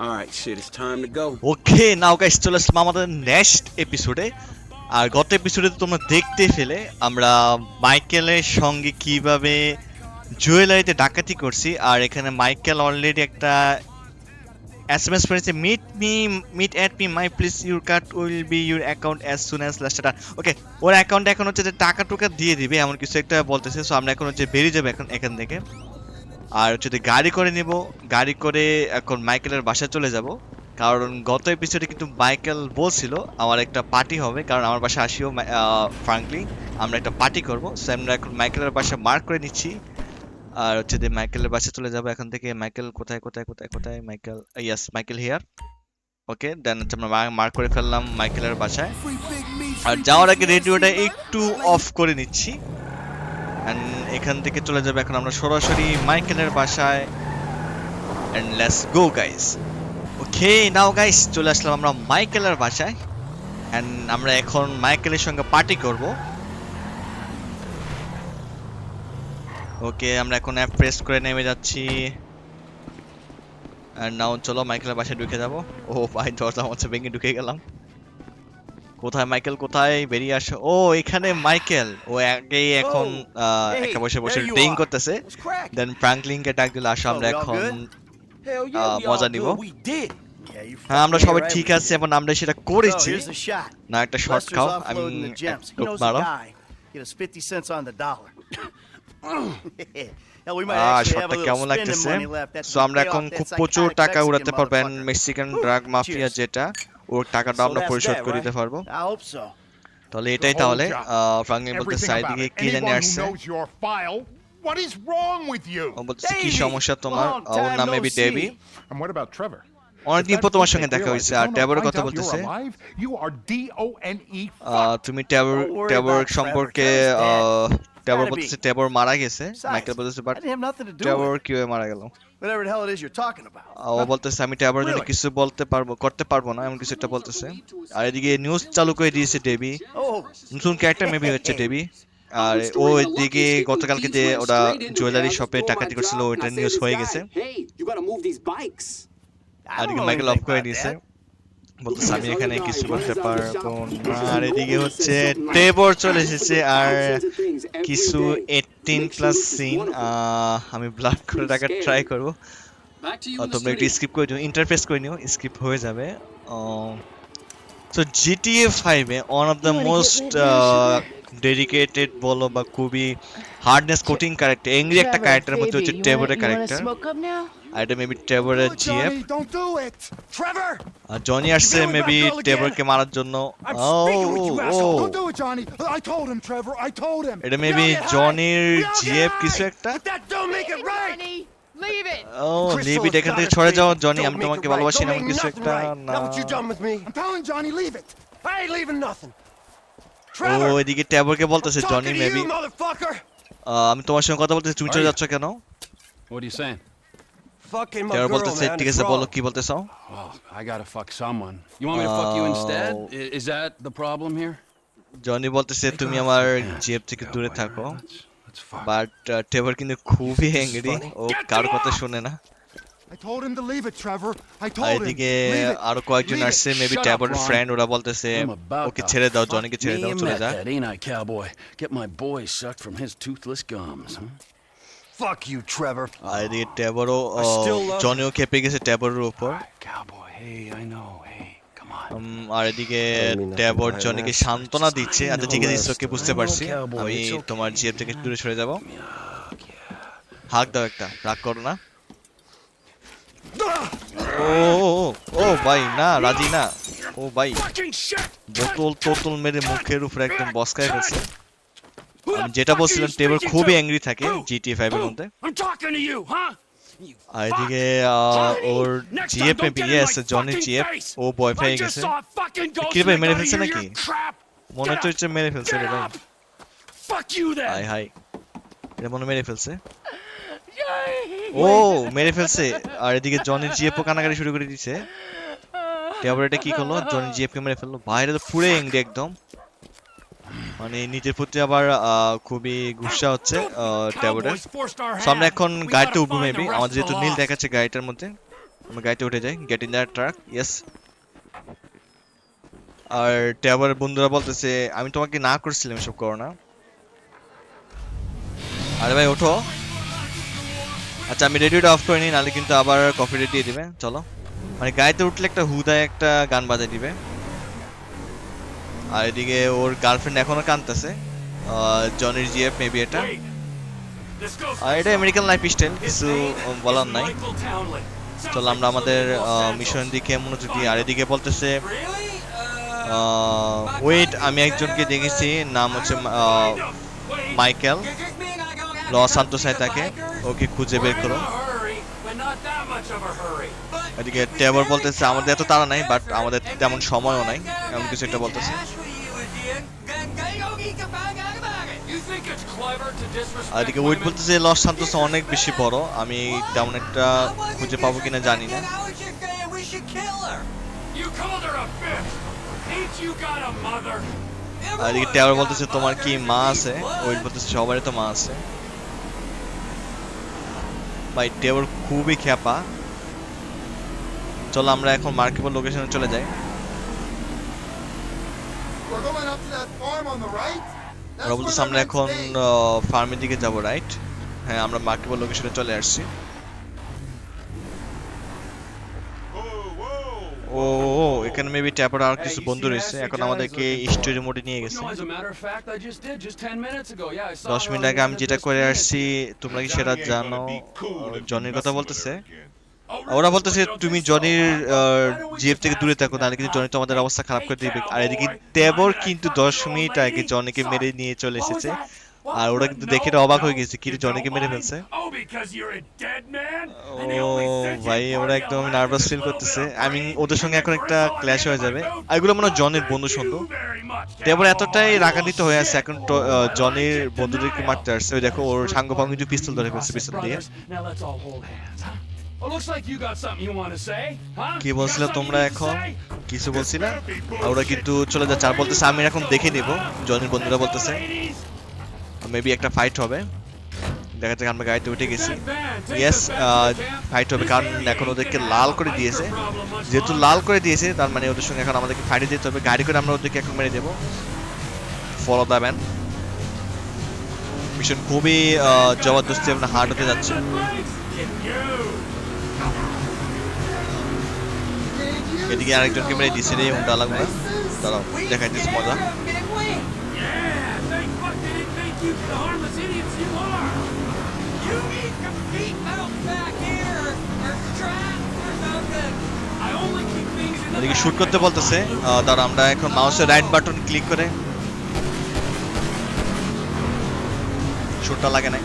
All right, shit, it's time to go. Okay now guys চলে আসলাম আমাদের next এপিসোডে আর গত এপিসোডে তো তোমরা দেখতে ফেলে আমরা মাইকেলের সঙ্গে কীভাবে জুয়েলারিতে ডাকাতি করছি আর এখানে মাইকেল অলরেডি একটা এসএমএস করেছে meet me meet at me my please your card will be your account as soon as last okay ওর অ্যাকাউন্টে এখন হচ্ছে যে টাকা টুকা দিয়ে দিবে এমন কিছু একটা বলতেছে সো আমরা এখন হচ্ছে বেরিয়ে যাব এখন এখান থেকে। আর যদি গাড়ি করে নিব গাড়ি করে এখন মাইকেলের বাসায় চলে যাব। কারণ গত এপিসোডে কিন্তু মাইকেল বলছিল আমার একটা পার্টি হবে। কারণ আমার বাসায় আসিও ফ্রাঙ্কলি আমরা একটা পার্টি করব। সে আমরা এখন মাইকেলের বাসা মার্ক করে নিচ্ছি। আর হচ্ছে যে মাইকেলের বাসায় চলে যাব এখান থেকে। মাইকেল কোথায় কোথায় কোথায় কোথায়? Michael yes Michael here okay then হচ্ছে আমরা মার্ক করে ফেললাম মাইকেলের বাসায়। আর যাওয়ার আগে রেডিওটা একটু অফ করে নিচ্ছি। এন্ড এখান থেকে চলে যাবে এখন আমরা সরাসরি মাইকেলের বাসায়। And let's go guys okay now guys চলে আসলাম আমরা মাইকেলের বাসায়। এন্ড আমরা এখন মাইকেলের সঙ্গে পার্টি করব। ওকে আমরা এখন অ্যাপ প্রেস করে নেমে যাচ্ছি। আর নাও চলো, মাইকেলের বাসায় ঢুকে যাব। ও ভাই দরজা হচ্ছে ভেঙে ঢুকে গেলাম। কোথায় মাইকেল কোথায় বেরিয়ে আসে? ও এখানে মাইকেল। ও আগেই এখন একটা বসে বসে ড্রিঙ্ক করতেছে। দেন ফ্র্যাঙ্কলিনকে ডাক দিল আসো আমরা এখন মজা নিব। হ্যাঁ আমরা সবাই ঠিক আছি এখন আমরা সেটা করেছি। না একটা শর্ট খাও। আমি আমরা এখন খুব প্রচুর টাকা উড়াতে পারবেন মেক্সিকান ড্রাগ মাফিয়া যেটা। ওর টাকাটা আমরা পরিশোধ করে? দিতে পারব. তাহলে এটাই তাহলে. ফ্রাঙ্কলিন বলতেছে it. কি জানি আসছে what is wrong with you? ও বলতেছে কি সমস্যা তোমার ওর নাম maybe. Davey And what about Trevor? অনেকদিন পর তোমার সঙ্গে দেখা হয়েছে আর ট্যাবরের কথা বলতেছে তুমি ট্যাবর ট্যাবর. সম্পর্কে. ট্যাবর. বলতেছে ট্যাবর মারা গেছে মাইকেল বলতেছে বাট ট্যাবর. কীভাবে মারা গেল Whatever the hell it is you're talking about. ও বলতেছে আমি ট্যাবরের জন্য? কিছু বলতে পারব করতে পারব না এমন কিছু একটা বলতেছে আর এদিকে নিউজ চালু করে দিয়েছে ডেবি Oh, নতুন ক্যারেক্টার মেবি হচ্ছে ডেবি আর ও এদিকে গতকালকে যে ওরা জুয়েলারি শপে টাকাতি করছিল ওইটা নিউজ হয়ে গেছে Hey, you gotta move these bikes. I আর মাইকেল অফ করে দিয়েছে. বলতেছে আমি এখানে কিছু করতে পারব না। আর এদিকে হচ্ছে টেবর চলে এসেছে আর কিছু এইটিন প্লাস সিন আমি ব্লাড করে রাখার ট্রাই করব। তোমরা একটু. স্কিপ করে দিও ইন্টারফেস করে নিও স্কিপ হয়ে যাবে। সো জিটিএ ফাইভে one of the most? Dedicated বলো বা খুবই হার্ডনেস কোটিং ক্যারেক্টার এংরি একটা ক্যারেক্টারের মধ্যে হচ্ছে টেবরের ক্যারেক্টার? আইটা মেবি ট্রেভর এর GF don't do it Trevor R Johnny আসছে মেবি ট্রেভর কে মারার জন্য। ও ও don't do it Johnny I told him GF কিছু একটা? ও লিভ ইট এখান থেকে ছড়ে যাও জনি আমি তোমাকে ভালোবাসি না কিছু একটা? না ও oh, এদিকে ট্রেভর কে বলতেছে জনি মেবি uh, আমি তোমার সঙ্গে কথা বলতেছি তুমি চলে যাচ্ছ কেন? Fucking my ট্যাবর girl, বলতেছে man. ঠিক আছে বলো কি বলতেছো Well, I gotta fuck someone. You want me to fuck you instead? Oh. I- Is that the problem here? Johnny বলতেছে তুমি আমার জিএফ থেকে দূরে থাকো Let's, let's fuck. বাট টেবর কিন্তু খুবই অ্যাংরি ও কারও কথা শুনে না I told him to leave it, Trevor. I R him. এদিকে Leave it. আরও কয়েকজন Leave it. আসছে মেবি Shut up, ট্যাবরের Ron. ফ্রেন্ড ওরা বলতেছে I'm about ওকে to ছেড়ে দাও fuck জনিকে ছেড়ে me দাও a চলে যা meth ain't I, cowboy? Get my boy sucked from his toothless gums. Huh? Fuck you, Trevor. আর এদিকে ট্যাবরও I still love- জনিও খেপে গেছে ট্যাবরের উপর All right, cowboy. Hey, I know. Hey, come on. উম, আর এদিকে ট্যাবর জনিকে. সান্ত্বনা দিচ্ছে আচ্ছা ঠিক আছে ওকে বুঝতে I know, পারছি cowboy, আমি. তোমার জিএফ থেকে দূরে সরে যাব. হাক দাও একটা রাগ করো না ও ও, ভাই না রাজি না ও ভাই বোতল টোতল মেরে মুখের উপরে একদম বসকায় ফেলছে আমি যেটা বলছিলাম টেবল খুবই অ্যাংরি থাকে জিটি ফাইভ এর মধ্যে। You, huh? আর এদিকে আহ, ওর জিএফ বিয়ে আছে জনি জিএফ ও পেয়ে গেছে কি ভাই মেরে ফেলছে নাকি? মনে হচ্ছে মেরে ফেলছে রে ভাই হাই হাই এটা মনে মেরে ফেলছে। ও মেরে ফেলছে। আর এদিকে জনির জিএফ ও কানাকাটি শুরু করে দিছে তারপর এটা কি করল? জনি জিএফ কে মেরে ফেলল। বাইরে তো পুরো এংরি একদম। মানে নিজের প্রতি আবার খুবই গুসা হচ্ছে ট্যাবলেটের Cowboys forced our সো আমরা এখন গাড়িতে উঠবো মেবি আমাদের যেহেতু নীল দেখাচ্ছে গাড়িটার মধ্যে আমরা গাড়িতে উঠে যাই। Get in the truck yes R Tabor বন্ধুরা বলতেছে আমি তোমাকে না করছিলাম এসব করো না। আরে ভাই ওঠো। আচ্ছা আমি রেডিওটা অফ করে নিই নাহলে কিন্তু আবার কফি রেট দিয়ে দিবে। চলো। মানে গাড়িতে উঠলে একটা হুদায় একটা গান বাজায় দিবে। আর এদিকে ওর গার্লফ্রেন্ড এখনও কাঁদতেছে। জনির জিএফ মেবি এটা। আর এটা আমেরিকান লাইফ স্টাইল কিছু বলার নাই। চলো আমরা আমাদের মিশন দিকে মনোযোগ দিই। আর এদিকে বলতেছে ওয়েট আমি একজনকে দেখেছি নাম হচ্ছে মাইকেল লস সান্তোসায় তাকে ওকে খুঁজে বের করো. এদিকে টেবর বলতেছে আমাদের এত তাড়া নাই বাট আমাদের তেমন সময়ও নাই এমন কিছু একটা বলতেছে You think it's clever to disrespect আর এদিকে ওয়েট? বলতেছে লস সান্তোস অনেক বেশি বড় আমি তেমন একটা খুঁজে পাবো কিনা জানি না? আর এদিকে বলতেছে, তোমার কি মা আছে ওয়েট বলতেছে, সবারই তো মা আছে ভাই টেবর খুবই খ্যাপা চলো আমরা এখন মার্কেবল লোকেশনে চলে যাই We're going up to that farm on the right? That's আমরা where বলতেছি আমরা এখন ফার্মের দিকে যাব রাইট হ্যাঁ আমরা মার্কেবল লোকেশনে চলে আসছি। ও ও এখানে মেবি ট্যাপার আর কিছু বন্ধু রয়েছে। এখন আমাদেরকে স্টোরি মোডে নিয়ে গেছে। No, as a matter of fact, I just did just 10 minutes ago. Yeah, I saw দশ মিনিট আগে আমি যেটা করে আসছি তোমরা কি সেটা জানো? জনির কথা বলতেছে? Oh, ওরা বলতেছে, তুমি জনির জিএফ থেকে দূরে থাকো তাহলে কিন্তু জনি তোমাদের অবস্থা খারাপ করে দিবে। আর এদিকে দেবর কিন্তু দশ মিনিট আগে জনিকে মেরে নিয়ে চলে এসেছে। আর ওরা কিন্তু দেখে অবাক হয়ে গেছে, কি জনিকে মেরে ফেলছে? ও ভাই, ওরা একদম নার্ভাস ফিল করতেছে। আমি ওদের সঙ্গে এখন একটা ক্ল্যাশ হয়ে যাবে। এগুলো মনে হয় জনের বন্ধু সঙ্গ। দেবর এতটাই রাগান্বিত হয়ে আছে, এখন জনের বন্ধুদেরকে মারতে আসছে। ওই দেখো, ওর সাঙ্গ ভাঙ্গ পিস্তল ধরে ফেলছে, পিস্তল দিয়ে। Brothers, Now let's all hold hands, huh? Well, looks like you got something you want to say, huh? কি বলছিলে তোমরা এখন? কিছু বলছিলে আর ওরা কিন্তু চলে যাচ্ছে। আর বলতেছে আমি এখন দেখে নিব। জনির বন্ধুরা বলতেছে. মেবি একটা ফাইট হবে। দেখা যাক আমরা গাড়িতে উঠে গেছি। ইয়েস. ফাইট হবে কারণ এখন ওদেরকে লাল করে দিয়েছে। যেহেতু লাল করে দিয়েছে তার মানে ওদের সঙ্গে এখন আমাদেরকে ফাইটে যেতে হবে। গাড়ি করে আমরা ওদেরকে এখন মেরে দেবো। ফলো দ্য ম্যান মিশন খুবই জবরদস্তি এবং হার্ড হতে যাচ্ছে। এদিকে আরেকজনকে মেরে দিছে রে উল্টা লাগবে দাঁড়াও দেখাইতেছি মজা। এদিকে শুট করতে বলতেছে। দাঁড়া, আমরা এখন মাউসের রাইট বাটন ক্লিক করে। শুটটা লাগে না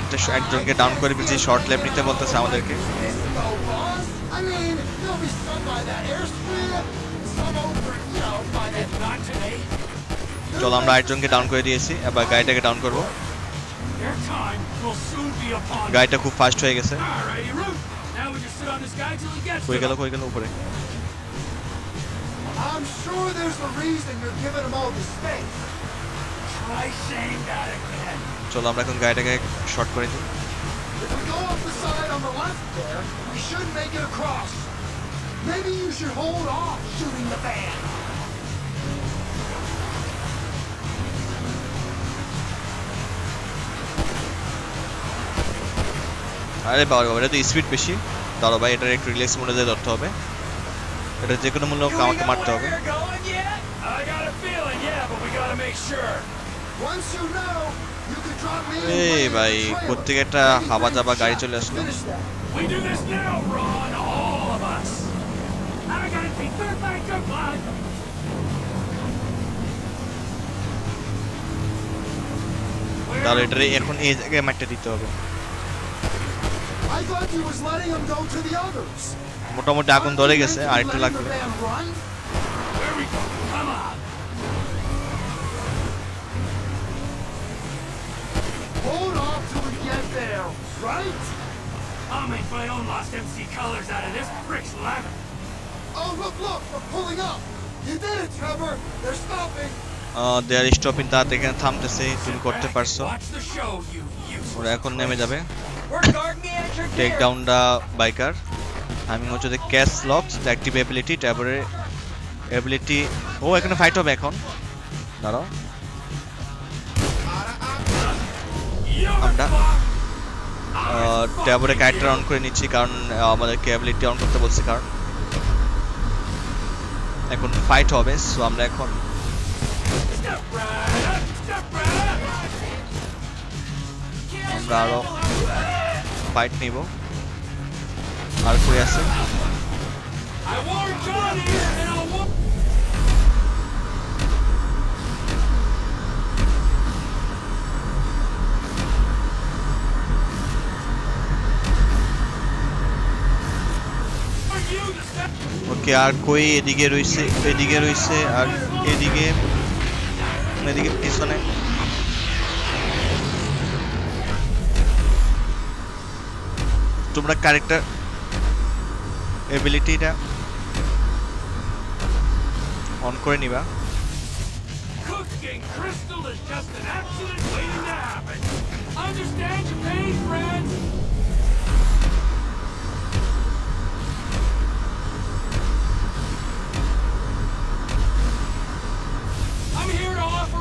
একটা একজনকে ডাউন করে দিয়েছি শর্ট লেপ নিতে বলতেছে আমাদেরকে. চলো আমরা আরেকজনকে ডাউন করে দিয়েছি এবার গাড়িটাকে ডাউন করব. গাড়িটা খুব ফাস্ট হয়ে গেছে to গেল. কই গেল উপরে I'm sure there's a reason you're giving them all this space. Try saying that again. চলো আমরা এখন গাড়িটাকে শর্ট করে দিই. Maybe you should hold off shooting the van. আরে বাবা বাবা এটা তো স্পিড বেশি দাঁড়ো ভাই এটার একটু রিল্যাক্স মোডে দিয়ে ধরতে হবে এটা যে কোনো মূল্য আমাকে মারতে হবে. Once you know, এই ভাই কোথেকে একটা হাবা জাবা গাড়ি চলে আসলো? তাহলে এটারে এখন এই জায়গায় মাঠটা দিতে হবে। মোটামুটি আগুন ধরে গেছে আর একটু লাগবে। Hold off till we get there, right? I'll make my own Lost MC colors out of this brick's ladder. Oh, look, look, we're pulling up. You did it, Trevor. They're stopping. They're stopping তারা এখানে থামতেছে তুমি করতে পারছো Watch the show, you useless. ওরা এখন নেমে যাবে We're guarding the entrance. Take down the biker আমি হচ্ছে যে ক্যাশ লক অ্যাক্টিভ এবিলিটি তারপরে এবিলিটি ও এখানে ফাইট হবে এখন দাঁড়াও আমরা। ট্যাবরে ক্যারেক্টার অন করে নিচ্ছি কারণ আহ, আমাদেরকে অ্যাবিলিটি অন করতে বলছে কারণ। এখন ফাইট হবে সো আমরা এখন. আমরা আরও ফাইট নিব। আর কই আছে? ওকে আর কই এদিকে রইছে এদিকে রইছে আর এদিকে এদিকে পিছনে তোমরা ক্যারেক্টার এবিলিটিটা অন করে নিবা. Understand your pain, friends? I'm here to offer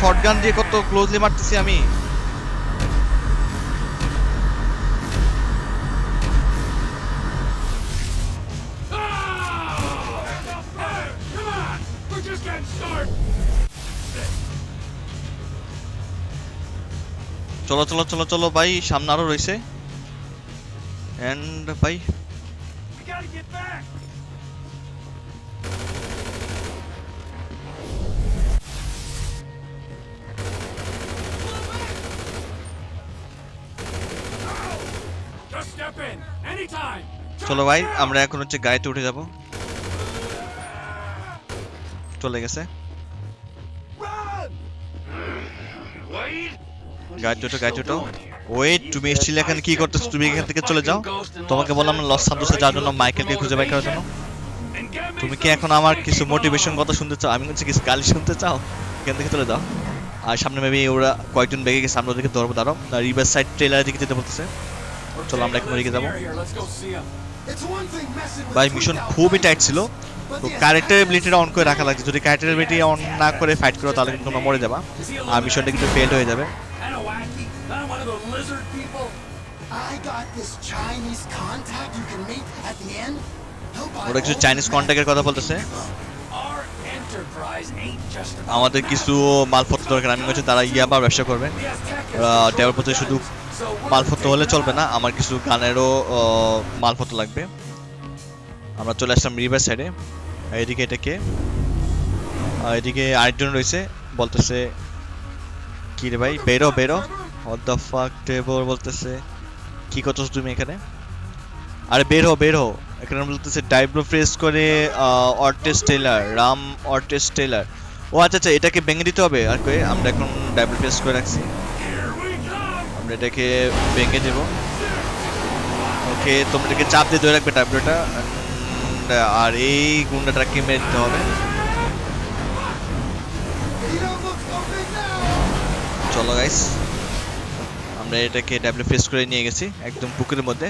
shotgun দিয়ে কত ক্লোজলি মারতেছি আমি। চলো চলো চলো চলো ভাই সামনে আরও রয়েছে। এন্ড ভাই get back! Just step in, anytime! চলো ভাই আমরা এখন হচ্ছে গাড়িতে উঠে যাব চলে গেছে Run! Wait! গাড়িতে উঠো গাড়িতে উঠো ওয়েট তুমি এসেছিলে এখানে, কি করতেছো? তুমি এখান থেকে চলে যাও। তোমাকে বললাম, লস সান্তোসে যাওয়ার জন্য মাইকেলকে খুঁজে বের করার জন্য। তুমি কি এখন আমার কিছু মোটিভেশন কথা শুনতে চাও? আমি কিছু গালি শুনতে চাও? এখান থেকে চলে যাও। আর সামনে মেবি ওরা কয়েকজন বেগে গেছে, আমরা ওদেরকে ধরবো, দাঁড়াও। রিভার সাইড ট্রেলারের দিকে যেতে বলতেছে। চলো, আমরা এখন ওদিকে যাব। ভাই মিশন খুবই টাইট ছিল। তো the ক্যারেক্টার এবিলিটিটা অন করে রাখা লাগছে। যদি ক্যারেক্টার এবিলিটি অন না করে ফাইট করো, তাহলে কিন্তু তোমরা মরে যাবা। আর মিশনটা কিন্তু ফেল হয়ে যাবে। The lizard people. I got this Chinese contact you can meet at the end. ওরা কিছু চাইনিজ কন্ট্যাক্টের কথা বলতেছে? আমাদের কিছু মালপত্র দরকার। আমি হচ্ছে তারা ইয়াবার ব্যবসা করবে। ডেভেলপ হতে শুধু মালপত্র হলে চলবে না। আমার কিছু গানেরও মালপত্র লাগবে। আমরা চলে আসলাম রিভার সাইডে এদিকে এটাকে এদিকে আরেকজন রয়েছে। বলতেছে কি রে ভাই? বেরো বেরো। হোয়াট দ্য ফাক টেবল বলতেছে। কি করছ তুমি এখানে? আরে বের হো বের হো এখানে বলতেছে ডাইব্রো প্রেস করে অর্টেস টেলার রাম অর্টেস টেলার ও আচ্ছা আচ্ছা এটাকে ভেঙে দিতে হবে আর কই, আমরা এখন ডাইব্রো প্রেস করে রাখছি. আমরা এটাকে ভেঙে দেব। ওকে, তোমরা এটাকে চাপ দিয়ে ধরে রাখবে ট্যাবলেটটা আর এই গুন্ডাটাকে মেরে দিতে হবে. চলো গাইস আমরা এটাকে ট্যাবলেট ফেস করে নিয়ে গেছি, একদম পুকুরের মধ্যে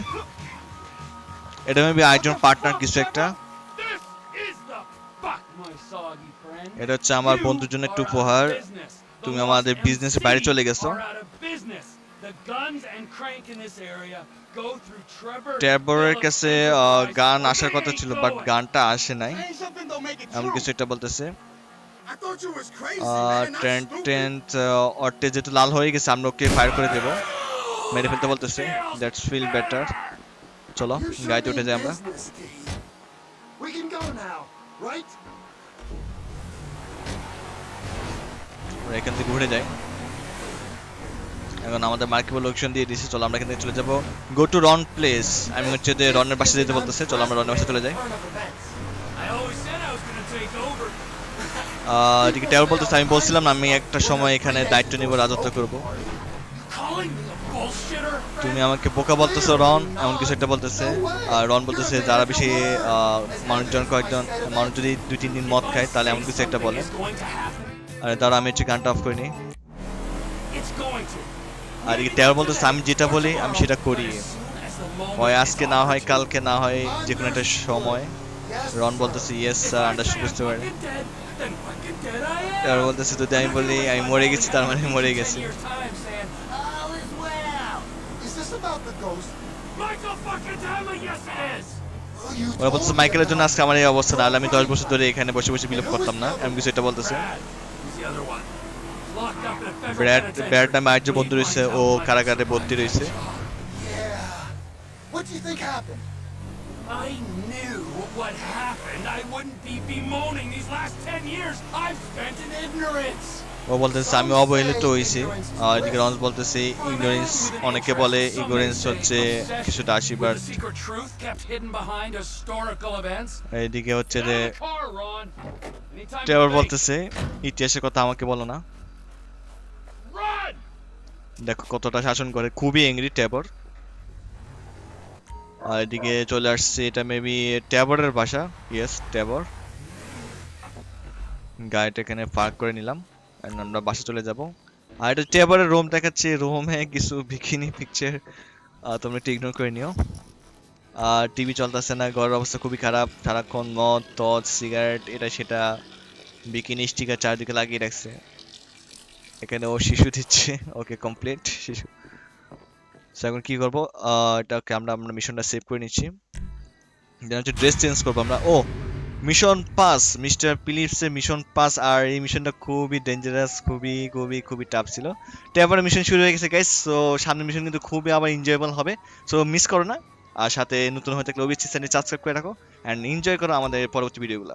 এটা মেবি আরেকজন পার্টনার কিছু একটা. এটা হচ্ছে আমার বন্ধুর জন্য একটু উপহার তুমি আমাদের এর বাইরে চলে গেছো। ট্যাবরের কাছে গান আসার কথা ছিল বাট গানটা আসে নাই এমন কিছু একটা বলতেছে Not ট্রেন্ট টেন্ট অর্টে যেহেতু লাল হয়ে গেছে আমরা ওকে ফায়ার করে দেবো। মেরে ফেলতে বলতেছে। দ্যাটস ফিল বেটার চলো গাড়িতে উঠে যাই আমরা। এখান থেকে উঠে যাই। এখন আমাদের মার্কেবল লোকেশন দিয়ে দিয়েছে চলো আমরা এখান থেকে চলে যাব। গো টু রন প্লেস আমি হচ্ছে যে রনের বাসা যেতে বলতেছে। চলো আমরা রনের বাসা চলে যাই। এদিকে ট্যাবল বলতেছে, আমি বলছিলাম আমি একটা সময় এখানে দায়িত্ব নিব, রাজত্ব করব. তুমি আমাকে বোকা বলতেছো, রন, এমন কিছু একটা বলতেছে। আর রন বলতেছে, যারা বেশি মানুষজন কয়েকজন, মানুষ যদি দুই, তিন দিন মদ খায়, তাহলে এমন কিছু একটা বলে. আর তারা আমি একটু গানটা অফ করে নিই। It's going আর এই তেরো বলতেছে, আমি যেটা বলি, আমি সেটা করি। হয় আজকে, না হয় কালকে, না হয় যে কোনো একটা সময়। রন বলতেছে ইয়েস স্যার আন্ডারস্ট্যান্ড বুঝতে পারে। বলতেছে তো যাই বলি আমি মরে গেছি, তার মানে মরে গেছি। ওরা বলতেছে, মাইকেলের জন্য আজকে আমার এই অবস্থা না আমি দশ বছর ধরে এখানে বসে বসে বিলোপ করতাম না। এমন কিছু এটা বলতেছে। ব্র্যাড ব্র্যাড নামে আর্য রয়েছে, ও কারাগারে বন্দী রয়েছে। I knew what happened. I wouldn't be bemoaning these last ten years I've spent in ignorance. ও বলতেছে আমি অবহেলিত হয়েছি আর রঞ্জ বলতেছে ইগনোরেন্স অনেকে বলে ইগনোরেন্স হচ্ছে কিছুটা আশীর্বাদ. এইদিকে হচ্ছে যে think. বলতেছে ইতিহাসের কথা আমাকে বলো না! দেখো কতটা শাসন করে খুবই এংরি ট্যাবর আর এদিকে চলে আসছে, এটা মেবি ট্যাবরের বাসা। ইয়েস ট্যাবর গাড়িটা এখানে পার্ক করে নিলাম আমরা বাসা চলে যাব। আর এটা ট্যাবরের রুম দেখাচ্ছে রুমে কিছু বিকিনি পিকচার তোমরা একটু ইগনোর করে নিও। আর টিভি চলতেছে না, ঘরের অবস্থা খুবই খারাপ, সারাক্ষণ মদ তদ সিগারেট এটা সেটা। বিকিনি স্টিকার চারদিকে লাগিয়ে রাখছে। এখানে ও শিশু দিচ্ছে, ওকে কমপ্লিট শিশু। সো এখন কি করব? এটাকে আমরা আমরা মিশনটা সেভ করে নিচ্ছি। দেন হচ্ছে ড্রেস চেঞ্জ করব আমরা। ও মিশন পাস মিস্টার ফিলিপসের মিশন পাস আর এই মিশনটা খুবই ডেঞ্জারাস খুবই খুবই খুবই টাফ ছিল। তো এবার মিশন শুরু হয়ে গেছে গাইস সো সামনের মিশন কিন্তু খুবই আবার এনজয়েবল হবে। সো মিস করো না। আর সাথে নতুন হয়ে থাকলে অবশ্যই চ্যানেল সাবস্ক্রাইব করে রাখো। অ্যান্ড এনজয় করো আমাদের পরবর্তী ভিডিওগুলো